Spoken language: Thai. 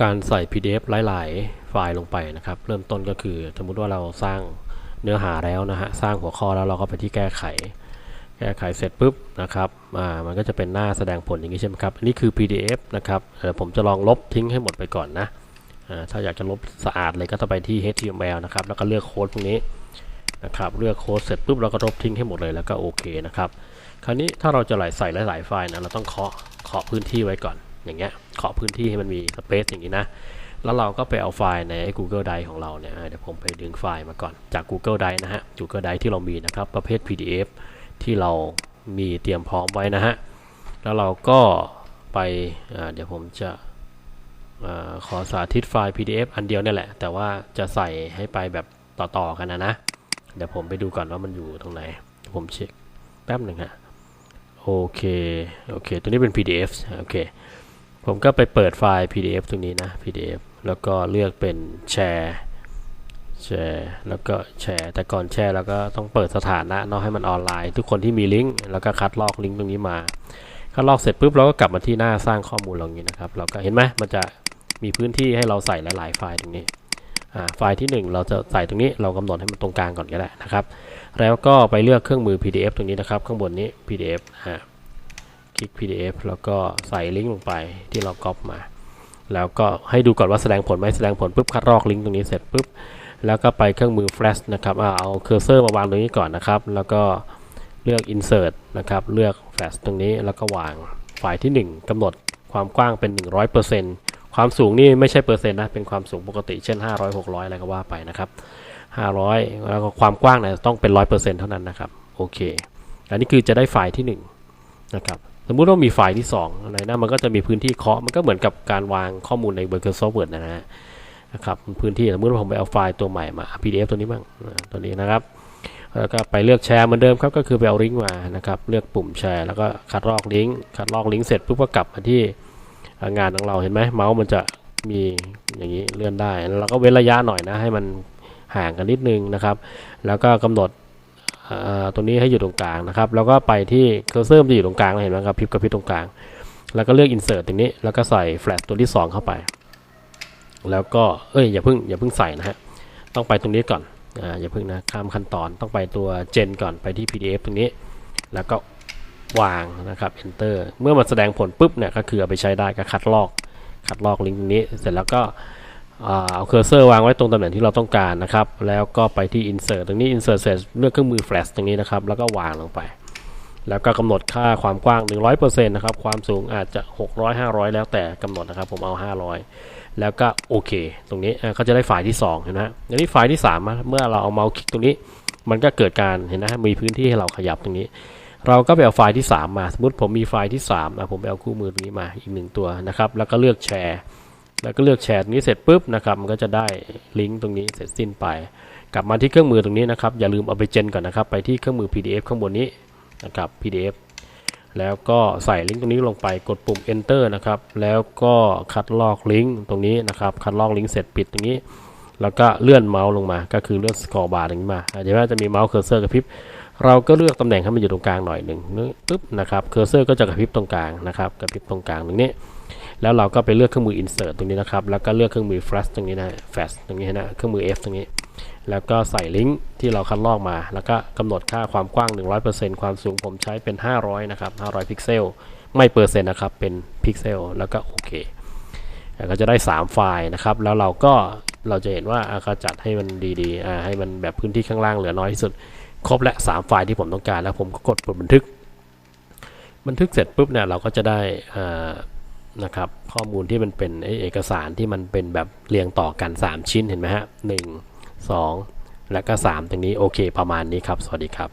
การใส่ PDF หลาย ๆ ไฟล์ลงไปนะครับ เริ่มต้นก็คือสมมุติว่าเราสร้างเนื้อหาแล้วนะฮะ สร้างหัวข้อแล้วเราก็ไปที่แก้ไข แก้ไขเสร็จปุ๊บนะครับ อ่า มันก็จะเป็นหน้าแสดงผลอย่างนี้ใช่ไหมครับ อันนี้คือ PDF นะครับเดี๋ยวผมจะลองลบทิ้งให้หมดไปก่อนนะ อ่า ถ้าอยากจะลบสะอาดเลยก็ต้องไปที่ HTML นะครับ แล้วก็เลือกโค้ดพวกนี้นะครับ เลือกโค้ดเสร็จปุ๊บเราก็ลบทิ้งให้หมดเลยแล้วก็โอเคนะครับ คราวนี้ถ้าเราจะไหลใส่หลายๆไฟล์นะ เราต้องเคาะ เคาะพื้นที่ไว้ก่อน อย่างเงี้ยเคาพื้นที่ให้มันมีสเปซอย่างนี้นะ แล้วเราก็ไปเอาไฟล์ใน Google Drive ของเราเนี่ยเดี๋ยวผมไปดึงไฟล์มาก่อนจาก Google Drive นะฮะ Google Drive ที่เรามีนะครับ ประเภท PDF ที่เรามีเตรียมพร้อมไว้นะฮะ แล้วเราก็ไปเดี๋ยวผมจะอขอสาธิตไฟล์ PDF อันเดียวเนี่ยแหละ แต่ว่าจะใส่ให้ไปแบบต่อๆกันนะนะ เดี๋ยวผมไปดูก่อนว่ามันอยู่ตรงไหน ผมเช็คแป๊บหนึ่งฮะ โอเค โอเค ตัวนี้เป็น PDF โอเค ผมก็ไปเปิดไฟล์ PDF ตรงนี้นะ PDF แล้วก็เลือกเป็นแชร์แชร์แล้วก็แชร์ แต่ก่อนแชร์แล้วก็ต้องเปิดสถานะเนาะให้มันออนไลน์ ทุกคนที่มีลิงก์แล้วก็คัดลอกลิงก์ตรงนี้มาคัดลอกเสร็จปุ๊บเราก็กลับมาที่หน้าสร้างข้อมูลเราอย่างนี้นะครับ เราก็เห็นไหมมันจะมีพื้นที่ให้เราใส่หลาย ๆ ไฟล์ตรงนี้ไฟล์ที่ 1 เราจะใส่ตรงนี้เรากำหนดให้มันตรงกลางก่อนก็ได้นะครับ แล้วก็ไปเลือกเครื่องมือ PDF ตรงนี้นะครับ ข้างบนนี้ PDF อ่า คลิก PDF แล้วก็ใส่ลิงก์ลงไปที่เราก๊อปมา แล้วก็ให้ดูก่อนว่าแสดงผลไหมแสดงผลปุ๊บคัดลอกลิงก์ตรงนี้เสร็จปุ๊บแล้วก็ไปเครื่องมือ Flash นะครับเอาเคอร์เซอร์มาวางตรงนี้ก่อนนะครับ แล้วก็เลือก Insert นะครับ เลือก Flash ตรงนี้แล้วก็วางฝ่ายที่ 1กำหนดความกว้างเป็น 100%ความสูงนี่ไม่ใช่เปอร์เซ็นต์นะ เป็นความสูงปกติเช่น 500 600 อะไรก็ว่าไปนะครับ 500 แล้วก็ความกว้างเนี่ยต้องเป็น 100%เท่านั้นนะครับ โอเค อันนี้คือจะได้ฝ่ายที่1นะครับ สมมุติว่ามีไฟล์ที่2อะไรนะมันก็จะมีพื้นที่เคาะมันก็เหมือนกับการวางข้อมูลใน Microsoft Word นะฮะนะครับพื้นที่สมมติว่าผมไปเอาไฟล์ตัวใหม่มา PDF ตัวนี้บ้างตัวนี้นะครับแล้วก็ไปเลือกแชร์เหมือนเดิมครับก็คือไปเอาลิงก์มานะครับเลือกปุ่มแชร์แล้วก็คัดลอกลิงก์คัดลอกลิงก์เสร็จปุ๊บก็กลับมาที่งานของเราเห็นไหมเมาส์มันจะมีอย่างนี้เลื่อนได้แล้วเราก็เว้นระยะหน่อยนะให้มันห่างกันนิดนึงนะครับ แล้วก็กำหนด ตรงนี้ให้อยู่ตรงกลางนะครับ แล้วก็ไปที่เคอร์เซอร์มันจะอยู่ตรงกลางเห็นไหมครับพิบกับพิบตรงกลาง แล้วก็เลือก insert ตรงนี้ แล้วก็ใส่แฟลชตัวที่ 2 เข้าไป แล้วก็ เอ้ย อย่าเพิ่ง อย่าเพิ่งใส่นะฮะ ต้องไปตรงนี้ก่อน อ่า อย่าเพิ่งนะ ข้ามขั้นตอน ต้องไปตัว gen ก่อน ไปที่ pdf ตรงนี้ แล้วก็วางนะครับ enter เมื่อมันแสดงผลปุ๊บเนี่ย ก็คือเอาไปใช้ได้ก็คัดลอก คัดลอกลิงก์ตรงนี้ เสร็จแล้วก็ เอาเคอร์เซอร์วางไว้ตรงตำแหน่งที่เราต้องการนะครับ แล้วก็ไปที่ insert ตรงนี้ insert เสร็จเลือกเครื่องมือ flash ตรงนี้นะครับ แล้วก็วางลงไป แล้วก็กำหนดค่าความกว้าง 100%นะครับ ความสูงอาจจะ 600 500 แล้วแต่กำหนดนะครับ ผมเอา 500 แล้วก็โอเค ตรงนี้อ่าก็จะได้ไฟล์ที่2เห็นไหมอันนี้ไฟล์ที่ 3 เมื่อเราเอาเมาส์คลิกตรงนี้ มันก็เกิดการเห็นนะมีพื้นที่ให้เราขยับตรงนี้ เราก็ไปเอาไฟล์ที่ 3 มา สมมติผมมีไฟล์ที่3อะผมไปเอาคู่มือตรงนี้มาอีกหนึ่งตัวนะครับ แล้วก็เลือกแชร์ แล้วก็เลือกแชร์นี้เสร็จปุ๊บนะครับมันก็จะได้ลิงก์ตรงนี้เสร็จสิ้นไป กลับมาที่เครื่องมือตรงนี้นะครับ อย่าลืมเอาไปเจนก่อนนะครับ ไปที่เครื่องมือ PDF ข้างบนนี้นะครับ PDF แล้วก็ใส่ลิงก์ตรงนี้ลงไปกดปุ่ม enter นะครับ แล้วก็คัดลอกลิงก์ตรงนี้นะครับ คัดลอกลิงก์เสร็จปิดตรงนี้ แล้วก็เลื่อนเมาส์ลงมา ก็คือเลื่อนสกอร์บาร์ตรงนี้มาเดี๋ยวจะมีเมาส์เคอร์เซอร์กระพริบ เราก็เลือกตำแหน่งให้มันอยู่ตรงกลางหน่อยหนึ่งปึ๊บนะครับ เคอร์เซอร์ก็จะกระพริบตรงกลางนะครับ กระพริบตรงกลางตรงนี้ แล้วเราก็ไปเลือกเครื่องมือ insert ตรงนี้นะครับ แล้วก็เลือกเครื่องมือ flash ตรงนี้นะ flash ตรงนี้นะ เครื่องมือ F ตรงนี้ แล้วก็ใส่ลิงก์ที่เราคัดลอกมา แล้วก็กำหนดค่าความกว้าง 100%ความสูงผมใช้เป็น 500 นะครับ 500 พิกเซล ไม่เปอร์เซ็นต์นะครับ เป็นพิกเซล แล้วก็โอเคแล้วก็จะได้ 3 ไฟล์นะครับ แล้วเราก็เราจะเห็นว่าอะก็จัดให้มันดีๆอ่าให้มันแบบพื้นที่ข้างล่างเหลือน้อยที่สุด ครบและ 3 ไฟล์ที่ผมต้องการ แล้วผมก็กดปุ่มบันทึก บันทึกเสร็จปุ๊บเนี่ยเราก็จะได้อ่า นะครับ ข้อมูลที่มันเป็นเอกสารที่มันเป็นแบบเรียงต่อกัน 3 ชิ้นเห็นไหมฮะหนึ่งสองและก็ 3 ตรงนี้โอเคประมาณนี้ครับ สวัสดีครับ